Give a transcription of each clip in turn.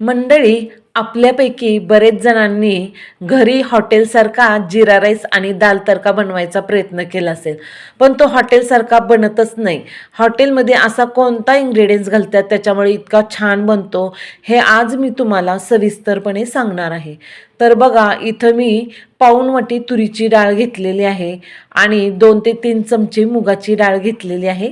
मंडळी आपल्यापैकी बरेच जणांनी घरी हॉटेलसारखा जिरा राईस आणि दाल तडका बनवायचा प्रयत्न केला असेल. पण तो हॉटेलसारखा बनतच नाही. हॉटेलमध्ये असा कोणता इन्ग्रेडियंट्स घालतात त्याच्यामुळे इतका छान बनतो हे आज मी तुम्हाला सविस्तरपणे सांगणार आहे. तर बघा इथं मी पाऊण वाटी तुरीची डाळ घेतलेली आहे आणि दोन ते तीन चमचे मुगाची डाळ घेतलेली आहे.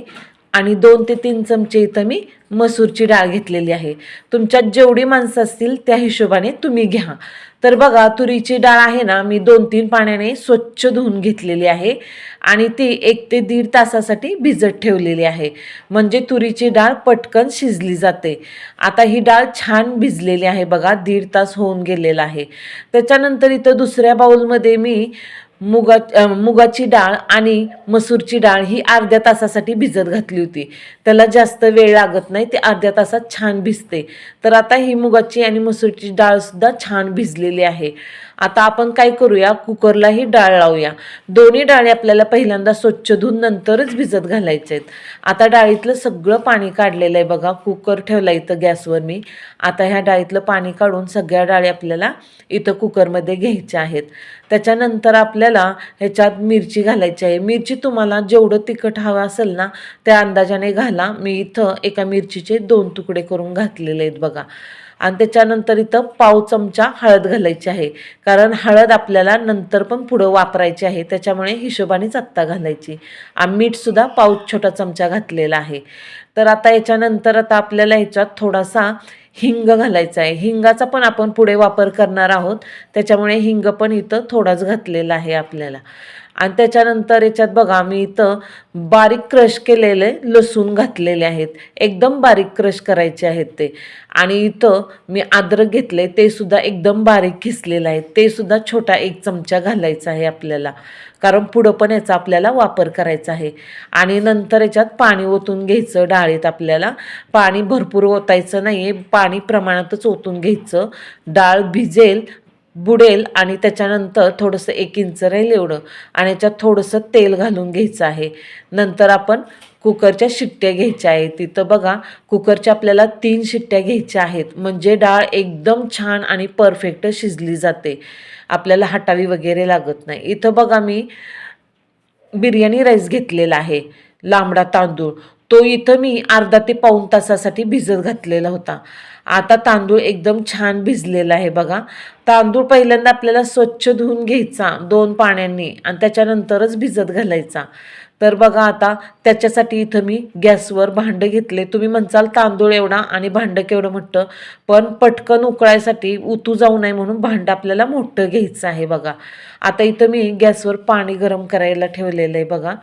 आणि दोन ते तीन चमचे इथं मी मसूरची डाळ घेतलेली आहे. तुमच्यात जेवढी माणसं असतील त्या हिशोबाने तुम्ही घ्या. तर बघा तुरीची डाळ आहे ना मी दोन तीन पाण्याने स्वच्छ धुवून घेतलेली आहे आणि ती एक ते दीड तासासाठी भिजत ठेवलेली आहे. म्हणजे तुरीची डाळ पटकन शिजली जाते. आता ही डाळ छान भिजलेली आहे बघा दीड तास होऊन गेलेला आहे. त्याच्यानंतर इथं दुसऱ्या बाऊलमध्ये मी मुगा मुगाची डाळ आणि मसूरची डाळ ही अर्ध्या तासासाठी भिजत घातली होती. त्याला जास्त वेळ लागत नाही ते अर्ध्या तासात छान भिजते. तर आता ही मुगाची आणि मसूरची डाळसुद्धा छान भिजलेली आहे. आता आपण काय करूया कुकरलाही डाळ लावूया. दोन्ही डाळी आपल्याला पहिल्यांदा स्वच्छ धुवून नंतरच भिजत घालायचे आहेत. आता डाळीतलं सगळं पाणी काढलेलं आहे बघा कुकर ठेवला इथं गॅसवर मी. आता ह्या डाळीतलं पाणी काढून सगळ्या डाळी आपल्याला इथं कुकरमध्ये घ्यायच्या आहेत. त्याच्यानंतर आपल्याला ह्याच्यात मिरची घालायची आहे. मिरची तुम्हाला जेवढं तिखट हवं असेल ना त्या अंदाजाने घाल. मी इथं एका मिरचीचे दोन तुकडे करून घातलेले आहेत बघा. आणि त्याच्यानंतर इथं पाव चमचा हळद घालायची आहे. कारण हळद आपल्याला नंतर पण पुढं वापरायची आहे त्याच्यामुळे हिशोबानेच आत्ता घालायची. आणि मीठसुद्धा पाव छोटा चमचा घातलेला आहे. तर आता याच्यानंतर आता आपल्याला ह्याच्यात थोडासा हिंग घालायचा आहे. हिंगाचा पण आपण पुढे वापर करणार आहोत. त्याच्यामुळे हिंग पण इथं थोडाच घातलेला आहे आपल्याला. आणि त्याच्यानंतर याच्यात बघा मी इथं बारीक क्रश केलेले लसूण घातलेले आहेत. एकदम बारीक क्रश करायचे आहेत ते. आणि इथं मी अद्रक घेतले ते सुद्धा एकदम बारीक खिसलेलं आहे ते सुद्धा छोटा एक चमचा घालायचा आहे आपल्याला. कारण पुढं पण याचा आपल्याला वापर करायचा आहे. आणि नंतर याच्यात पाणी ओतून घ्यायचं डाळीत आपल्याला. पाणी भरपूर ओतायचं नाही आहे पाणी प्रमाणातच ओतून घ्यायचं. डाळ भिजेल बुडेल आणि त्याच्यानंतर थोडंसं एक इंच राहील एवढं. आणि याच्यात थोडंसं तेल घालून घ्यायचं आहे. नंतर आपण कुकरच्या शिट्ट्या घ्यायच्या आहेत. तिथं बघा कुकरच्या आपल्याला तीन शिट्ट्या घ्यायच्या आहेत. म्हणजे डाळ एकदम छान आणि परफेक्ट शिजली जाते. आपल्याला हटावी वगैरे लागत नाही. इथं बघा मी बिर्याणी राईस घेतलेला आहे. लांबडा तांदूळ. तो इथं मी अर्धा ते पाऊण तासासाठी भिजत घातलेला होता. आता तांदूळ एकदम छान भिजलेला आहे बघा. तांदूळ पहिल्यांदा आपल्याला स्वच्छ धुवून घ्यायचा दोन पाण्यांनी आणि त्याच्यानंतरच भिजत घालायचा. तर बघा आता त्याच्यासाठी इथं मी गॅसवर भांडं घेतले. तुम्ही म्हणचाल तांदूळ एवढा आणि भांडं केवढं मोठं पण पटकन उकळायसाठी उतू जाऊ नये म्हणून भांडं आपल्याला मोठं घ्यायचं आहे बघा. आता इथं मी गॅसवर पाणी गरम करायला ठेवलेलं आहे बघा.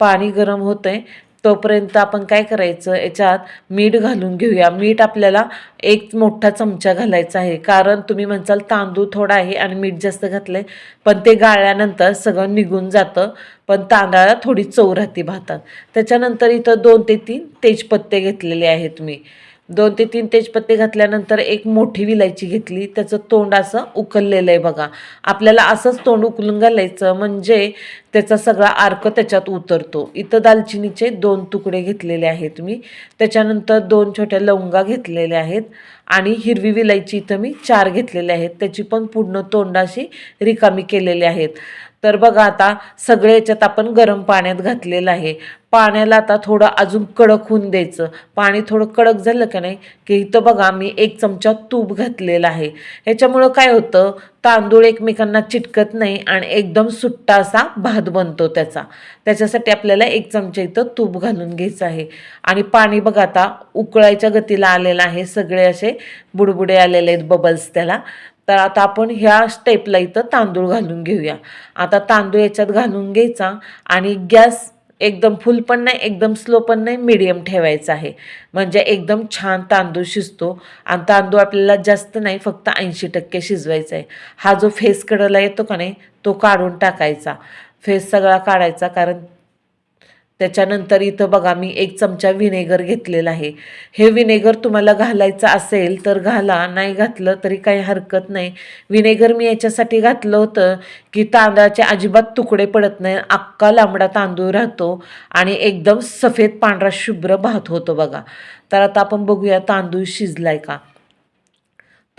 पाणी गरम होतं आहे तोपर्यंत आपण काय करायचं? याच्यात मीठ घालून घेऊया. मीठ आपल्याला एक मोठा चमचा घालायचा आहे. कारण तुम्ही म्हणसाल तांदूळ थोडा आहे आणि मीठ जास्त घातलं आहे पण ते गाळल्यानंतर सगळं निघून जातं. पण तांदळाला थोडी चव राहते भातात. त्याच्यानंतर इथं दोन ते तीन तेजपत्ते घेतलेले आहेत मी. दोन ते तीन तेजपत्ते घातल्यानंतर एक मोठी विलायची घेतली. त्याचं तोंड असं उकललेलं आहे बघा. आपल्याला असंच तोंड उकलून घालायचं म्हणजे त्याचा सगळा अर्क त्याच्यात उतरतो. इथं दालचिनीचे दोन तुकडे घेतलेले आहेत मी. त्याच्यानंतर दोन छोट्या लवंगा घेतलेल्या आहेत आणि हिरवी विलायची इथं मी चार घेतलेले आहेत. त्याची पण पूर्ण तोंडाशी रिकामी केलेली आहेत. तर बघा आता सगळे याच्यात आपण गरम पाण्यात घातलेलं आहे. पाण्याला आता थोडं अजून कडक होऊन द्यायचं. पाणी थोडं कडक झालं का नाही की इथं बघा मी एक चमचा तूप घातलेला आहे. ह्याच्यामुळं काय होतं तांदूळ एकमेकांना चिटकत नाही आणि एकदम सुट्टा असा भात बनतो त्याचा. त्याच्यासाठी आपल्याला एक चमचा इथं तूप घालून घ्यायचं आहे. आणि पाणी बघा आता उकळायच्या गतीला आलेलं आहे. सगळे असे बुडबुडे आलेले आहेत बबल्स त्याला. तर आता आपण ह्या स्टेपला इथं तांदूळ घालून घेऊया. आता तांदूळ याच्यात घालून घ्यायचा आणि गॅस एकदम फुल पण नाही एकदम स्लो पण नाही मिडियम ठेवायचा आहे. म्हणजे एकदम छान तांदूळ शिजतो आणि तांदूळ आपल्याला जास्त नाही फक्त ऐंशी टक्के शिजवायचा आहे. हा जो फेस कडला येतो का नाही तो काढून टाकायचा. फेस सगळा काढायचा कारण त्याच्यानंतर इथं बघा मी एक चमचा विनेगर घेतलेला आहे. हे विनेगर तुम्हाला घालायचं असेल तर घाला नाही घातलं तरी काही हरकत नाही. विनेगर मी याच्यासाठी घातलं होतं की तांदळाचे अजिबात तुकडे पडत नाही अक्का लांबडा तांदूळ राहतो आणि एकदम सफेद पांढरा शुभ्र भात होतो बघा. तर आता आपण बघूया तांदूळ शिजलाय का.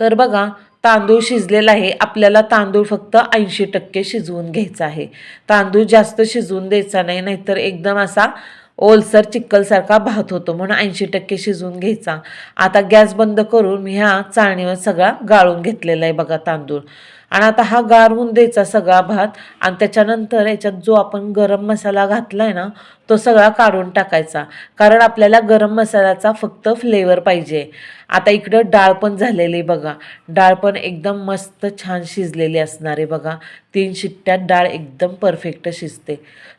तर बघा तांदूळ शिजलेला आहे. आपल्याला तांदूळ फक्त ऐंशी टक्के शिजवून घ्यायचा आहे. तांदूळ जास्त शिजवून द्यायचा नाही नाहीतर एकदम असा ओलसर चिक्कलसारखा भात होतो म्हणून ऐंशी टक्के शिजवून घ्यायचा. आता गॅस बंद करून मी ह्या चाळणीवर सगळा गाळून घेतलेला आहे बघा तांदूळ. आणि आता हा गार होऊन द्यायचा सगळा भात आणि त्याच्यानंतर याच्यात जो आपण गरम मसाला घातला आहे ना तो सगळा काढून टाकायचा. कारण आपल्याला गरम मसाल्याचा फक्त फ्लेवर पाहिजे. आता इकडं डाळ पण झालेली आहे बघा. डाळ पण एकदम मस्त छान शिजलेली असणार आहे बघा. तीन शिट्ट्यात डाळ एकदम परफेक्ट शिजते.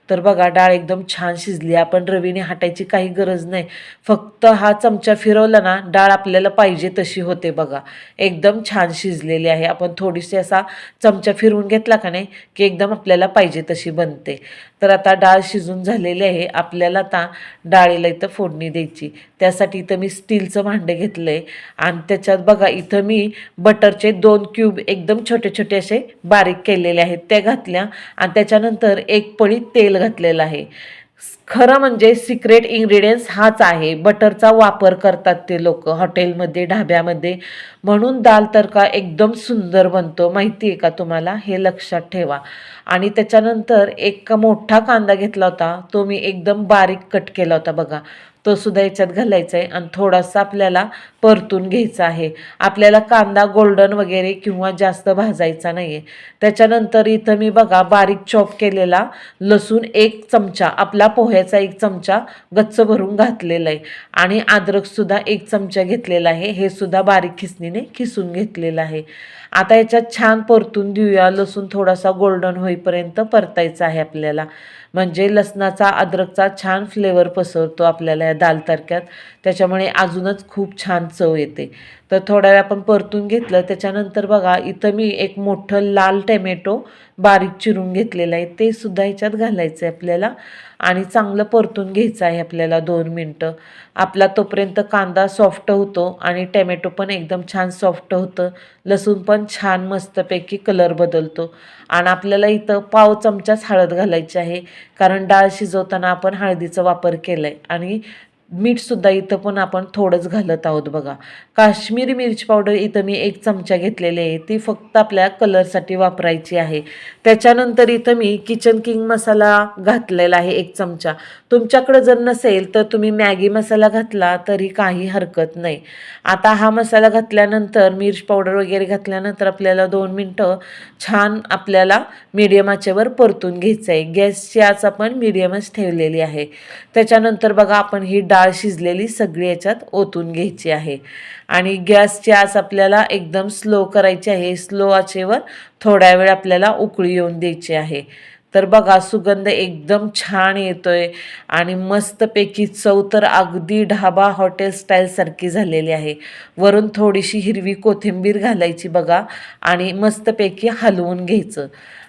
तर बघा डाळ एकदम छान शिजली. आपण रवीने हाटायची काही गरज नाही. फक्त हा चमचा फिरवला ना डाळ आपल्याला पाहिजे तशी होते बघा. एकदम छान शिजलेली आहे. आपण थोडीशी असा चमचा फिरवून घेतला का नाही की एकदम आपल्याला पाहिजे तशी बनते. तर आता डाळ शिजून झालेली आहे. आपल्याला आता डाळीला इथं फोडणी द्यायची. त्यासाठी इथं मी स्टीलचं भांडे घेतलं आहे आणि त्याच्यात बघा इथं मी बटरचे दोन क्यूब एकदम छोटे छोटे असे बारीक केलेले आहेत. त्या घातल्या आणि त्याच्यानंतर एक पळी तेल घातलेलं आहे. खरं म्हणजे सिक्रेट इन्ग्रेडियंट्स हाच आहे. बटरचा वापर करतात ते लोक हॉटेलमध्ये ढाब्यामध्ये. म्हणून दाल तडका एकदम सुंदर बनतो. माहिती आहे का तुम्हाला? हे लक्षात ठेवा. आणि त्याच्यानंतर एक मोठा कांदा घेतला होता. तो मी एकदम बारीक कट केला होता बघा. तो सुद्धा याच्यात घालायचा आहे आणि थोडासा आपल्याला परतून घ्यायचा आहे. आपल्याला कांदा गोल्डन वगैरे किंवा जास्त भाजायचा नाही आहे त्याच्यानंतर इथं मी बघा बारीक चॉप केलेला लसूण एक चमचा आपला पोह्याचा एक चमचा गच्च भरून घातलेला आहे आणि अद्रकसुद्धा एक चमचा घेतलेला आहे. हे सुद्धा बारीक खिसणीने खिसून घेतलेलं आहे. आता याच्यात छान परतून देऊया. लसूण थोडासा गोल्डन होईपर्यंत परतायचा आहे आपल्याला. म्हणजे लसणाचा अद्रकचा छान फ्लेवर पसरतो आपल्याला या दाल तडक्यात. त्याच्यामुळे अजूनच खूप छान चव येते. तर थोड्या वेळ आपण परतून घेतलं. त्याच्यानंतर बघा इथं मी एक मोठं लाल टॅमॅटो बारीक चिरून घेतलेलं आहे. ते सुद्धा ह्याच्यात घालायचं आहे आपल्याला. आणि चांगलं परतून घ्यायचं आहे आपल्याला दोन मिनटं. आपला तोपर्यंत कांदा सॉफ्ट होतो आणि टॅमॅटो पण एकदम छान सॉफ्ट होतं. लसूण पण छान मस्तपैकी कलर बदलतो. आणि आपल्याला इथं पाव चमचाच हळद घालायची आहे. कारण डाळ शिजवताना आपण हळदीचा वापर केला आहे आणि मीठसुद्धा इथं पण आपण थोडंच घालत आहोत बघा. काश्मीरी मिरची पावडर इथं मी एक चमचा घेतलेली आहे. ती फक्त आपल्या कलरसाठी वापरायची आहे. त्याच्यानंतर इथं मी किचन किंग मसाला घातलेला आहे एक चमचा. तुमच्याकडं जर नसेल तर तुम्ही मॅगी मसाला घातला तरी काही हरकत नाही. आता हा मसाला घातल्यानंतर मिरची पावडर वगैरे घातल्यानंतर आपल्याला दोन मिनटं छान आपल्याला मीडियम आचेवर परतून घ्यायचं आहे गॅसची आज आपण मीडियमच ठेवलेली आहे. त्याच्यानंतर बघा आपण ही डाळ शिजलेली सगळी याच्यात ओतून घ्यायची आहे. आणि गॅसची आस आपल्याला एकदम स्लो करायची आहे. स्लो आचेवर थोड्या वेळ आपल्याला उकळी येऊन द्यायची आहे. तर बघा सुगंध एकदम छान येतोय आणि मस्तपैकी चव तर अगदी ढाबा हॉटेल स्टाईलसारखी झालेली आहे. वरून थोडीशी हिरवी कोथिंबीर घालायची बघा आणि मस्तपैकी हलवून घ्यायचं.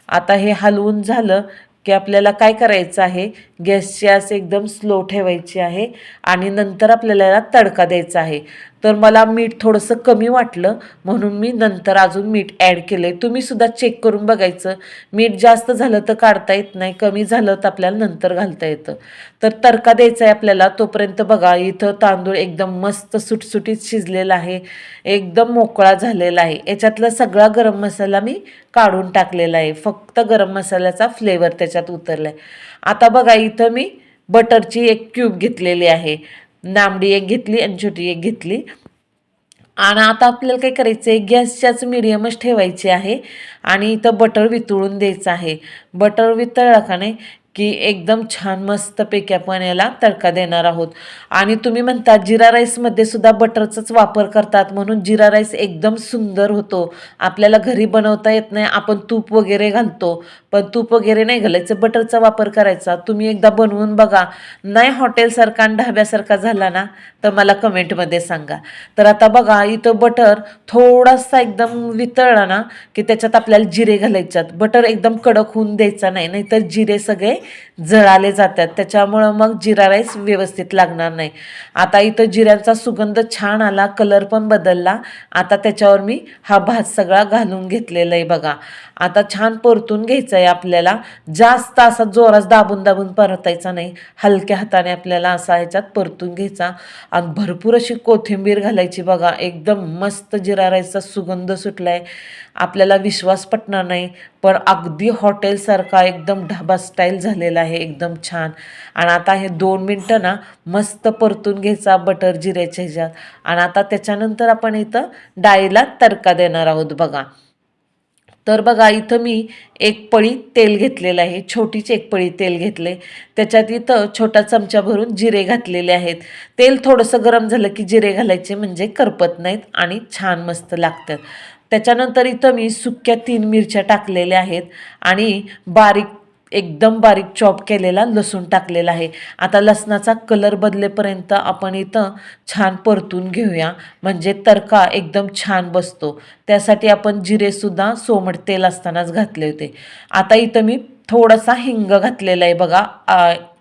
आता हे हलवून झालं की आपल्याला काय करायचं आहे? गॅसची आस एकदम स्लो ठेवायची आहे आणि नंतर आपल्याला तडका द्यायचा आहे. तर मला मीठ थोडंसं कमी वाटलं म्हणून मी नंतर अजून मीठ ॲड केलं आहे तुम्हीसुद्धा चेक करून बघायचं. मीठ जास्त झालं तर काढता येत नाही कमी झालं तर आपल्याला नंतर घालता येतं. तर तडका द्यायचा आहे आपल्याला तोपर्यंत बघा इथं तांदूळ एकदम मस्त सुटसुटीत शिजलेला आहे एकदम मोकळा झालेला आहे. याच्यातला सगळा गरम मसाला मी काढून टाकलेला आहे. फक्त गरम मसाल्याचा फ्लेवर त्याच्यात उतरला आहे आता बघा इथं मी बटरची एक क्यूब घेतलेली आहे. लांबडी एक घेतली आणि छोटी एक घेतली. आणि आता आपल्याला काय करायचं आहे? गॅसच्याच मिडियमच ठेवायची आहे. आणि इथं बटर वितळून द्यायचं आहे. बटर वितळला का नाही? की एकदम छान मस्तपैकी आपण याला तडका देणार आहोत. आणि तुम्ही म्हणता जिरा राईसमध्ये सुद्धा बटरचाच वापर करतात म्हणून जिरा राईस एकदम सुंदर होतो. आपल्याला घरी बनवता येत नाही आपण तूप वगैरे घालतो. पण तूप वगैरे नाही घालायचं बटरचा वापर करायचा. तुम्ही एकदा बनवून बघा. नाही हॉटेलसारखा आणि ढाब्यासारखा झाला ना तर मला कमेंटमध्ये सांगा. तर आता बघा इथं बटर थोडासा एकदम वितळला ना की त्याच्यात आपल्याला जिरे घालायच्यात बटर एकदम कडक होऊन द्यायचा नाही नाहीतर जिरे सगळे जळाले जातात. त्याच्यामुळं मग जिरा राईस व्यवस्थित लागणार नाही. आता इथं जिऱ्यांचा सुगंध छान आला कलर पण बदलला. आता त्याच्यावर मी हा भात सगळा घालून घेतलेला आहे बघा. आता छान परतून घ्यायचं आहे आपल्याला. जास्त असा जोरात दाबून दाबून परतायचा नाही. हलक्या हाताने आपल्याला असा ह्याच्यात परतून घ्यायचा. आणि भरपूर अशी कोथिंबीर घालायची बघा. एकदम मस्त जिरा राईसचा सुगंध सुटला आहे आपल्याला विश्वास पटणार नाही. पण अगदी हॉटेलसारखा एकदम ढाबा स्टाईल झालेला आहे. एकदम छान. आणि आता हे दोन मिनटं ना मस्त परतून घ्यायचा बटर जिऱ्याच्या ह्याच्यात. आणि आता त्याच्यानंतर आपण इथं डाळीला तडका देणार आहोत बघा. तर बघा इथं मी एक पळी तेल घेतलेलं आहे. छोटीच एक पळी तेल घेतले. त्याच्यात इथं छोटा चमचा भरून जिरे घातलेले आहेत. तेल थोडंसं गरम झालं की जिरे घालायचे म्हणजे करपत नाहीत आणि छान मस्त लागतात. त्याच्यानंतर इथं मी सुक्या तीन मिरच्या टाकलेल्या आहेत. आणि बारीक एकदम बारीक चॉप केलेला लसूण टाकलेला आहे. आता लसणाचा कलर बदलेपर्यंत आपण इथं छान परतून घेऊया. म्हणजे तडका एकदम छान बसतो. त्यासाठी आपण जिरेसुद्धा सोमट तेल असतानाच घातले होते. आता इथं मी थोडासा हिंग घातलेला आहे बघा.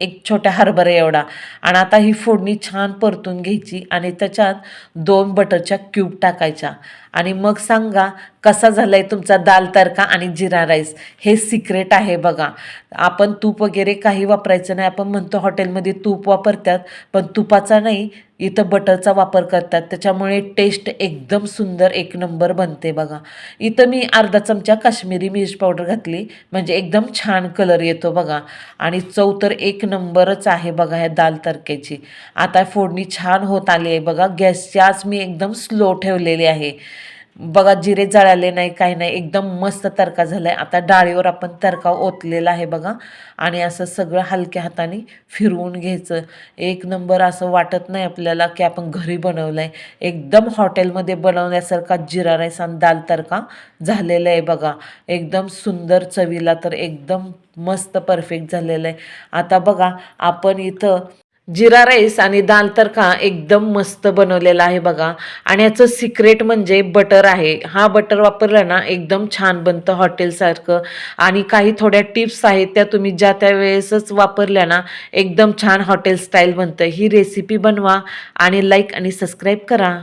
एक छोट्या हरभरे एवढा. आणि आता ही फोडणी छान परतून घ्यायची आणि त्याच्यात दोन बटरच्या क्यूब टाकायच्या. आणि मग सांगा कसा झाला आहे तुमचा दाल तडका आणि जिरा राईस? हे सिक्रेट आहे बघा. आपण तूप वगैरे काही वापरायचं नाही. आपण म्हणतो हॉटेलमध्ये तूप वापरतात पण तुपाचा नाही इथं बटरचा वापर करतात. त्याच्यामुळे टेस्ट एकदम सुंदर एक नंबर बनते बघा. इथं मी अर्धा चमचा काश्मीरी मिर्च पावडर घातली. म्हणजे एकदम छान कलर येतो बघा. आणि चव तर एक नंबरच आहे बघा ह्या दाल तडक्याची. आता फोडणी छान होत आली आहे बघा. गॅसची आज मी एकदम स्लो ठेवलेली आहे. बघा जिरे जळाले नाही काही नाही एकदम मस्त तडका झाला आहे आता डाळीवर आपण तडका ओतलेला आहे बघा. आणि असं सगळं हलक्या हाताने फिरवून घ्यायचं. एक नंबर असं वाटत नाही आपल्याला की आपण घरी बनवलं आहे एकदम हॉटेलमध्ये बनवण्यासारखा जिरा राईस आणि दाल तडका झालेला आहे बघा. एकदम सुंदर चवीला तर एकदम मस्त परफेक्ट झालेलं आहे. आता बघा आपण इथं जिरा राईस आणि दाल तडका एकदम मस्त बनवलेला आहे बघा. आणि याचं सिक्रेट म्हणजे बटर आहे. हा बटर वापरला ना एकदम छान बनतं हॉटेलसारखं आणि काही थोड्या टिप्स आहेत त्या तुम्ही ज्या त्या वेळेसच वापरल्या ना एकदम छान हॉटेल स्टाईल बनतं. ही रेसिपी बनवा आणि लाईक आणि सबस्क्राईब करा.